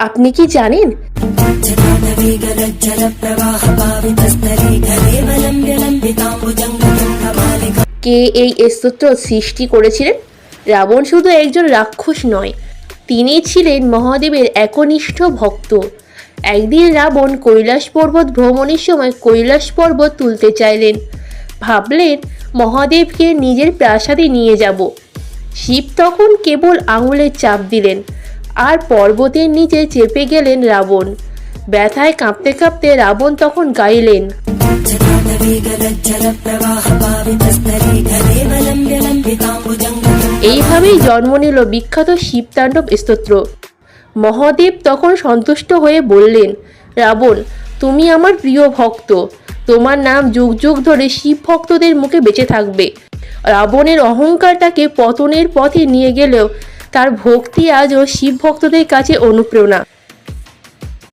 আপনি কি জানেন? কে এই স্তোত্র সৃষ্টি করেছিলেন? রাবণ শুধু একজন রাক্ষস নয়, তিনি ছিলেন মহাদেবের একনিষ্ঠ ভক্ত। একদিন রাবণ কৈলাস পর্বত ভ্রমণের সময় কৈলাস পর্বত তুলতে চাইলেন। ভাবলেন, মহাদেবকে নিজের প্রাসাদে নিয়ে যাব। শিব তখন কেবল আঙুলের চাপ দিলেন। আর পর্বতের নিচে চেপে গেলেন রাবণ। ব্যথায় কাঁপতে কাঁপতে রাবণ তখন গাইলেন, এইভাবেই জন্ম নিল বিখ্যাত শিবতাণ্ডব স্তোত্র। মহাদেব তখন সন্তুষ্ট হয়ে বললেন, রাবণ, তুমি আমার প্রিয় ভক্ত। তোমার নাম যুগ যুগ ধরে শিব ভক্তদের মুখে বেঁচে থাকবে। রাবণের অহংকারটাকে পতনের পথে নিয়ে গেলেও তার ভক্তি আজও শিব ভক্তদের কাছে অনুপ্রেরণা।